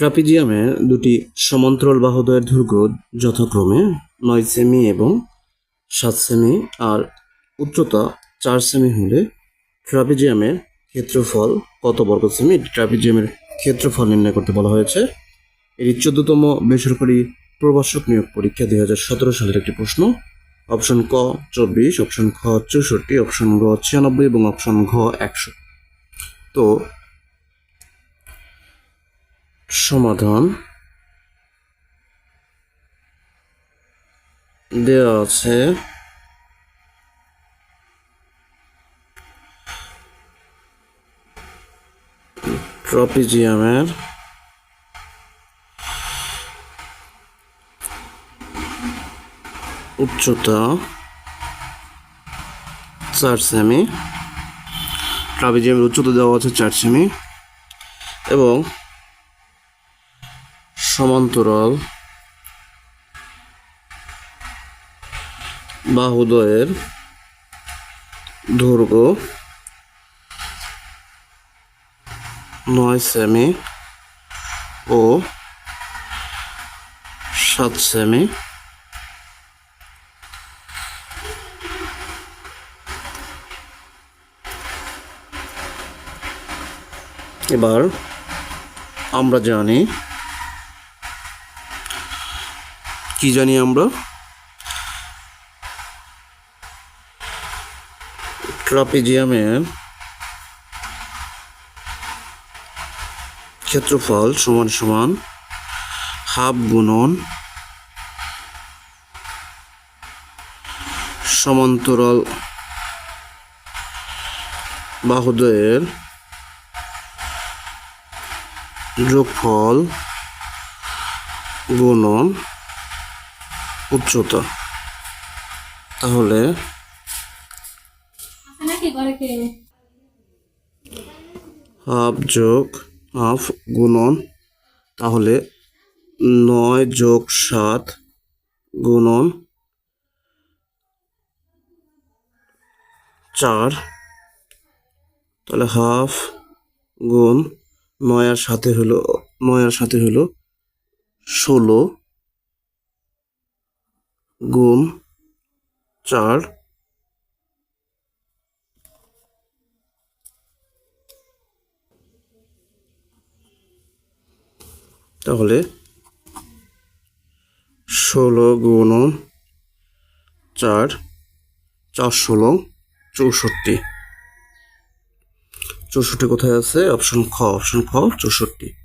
ট্রাপিজিয়ামে দুটি সমান্তরাল বাহুদ্বয়ের দৈর্ঘ্য যথাক্রমে নয় সেমি এবং সাত সেমি আর উচ্চতা চার সেমি হলে ট্রাপিজিয়ামের ক্ষেত্রফল কত বর্গ সেমি? ট্রাপিজিয়ামের ক্ষেত্রফল নির্ণয় করতে বলা হয়েছে। এটি চোদ্দতম বেসরকারি প্রবাসক নিয়োগ পরীক্ষা দুই হাজার সতেরো সালের একটি প্রশ্ন। অপশন ক চব্বিশ, অপশন খ চৌষট্টি, অপশন গ ছিয়ানব্বই এবং অপশন ঘ একশো। তো সমাধান দেওয়া আছে। ট্রপিজিয়ামের উচ্চতা চার সেমি। ট্রাপিজিয়ামের উচ্চতা দেওয়া আছে চার সেমি। এবং সমান্তরাল বাহুদয়ের দৈর্ঘ্য নয় সেমি ও সাত সেমি। এবার আমরা জানি কি জানি আমরা? ট্রাপিজিয়ামের ক্ষেত্রফল সমান সমান হাফ গুণন সমান্তরাল বাহুদ্বয়ের যোগফল গুণন উচ্চতা তাহলে হাফ যোগ হাফ গুণন তাহলে নয় যোগ সাত গুণন চার। তাহলে হাফ গুণ নয় আর সাথে হলো নয় আর সাথে হলো ষোলো। গুণ চার। তাহলে ষোলো গুণ চার চার ষোলো, চৌষট্টি। চৌষট্টি কোথায় আছে? অপশন খ অপশন খ, চৌষট্টি।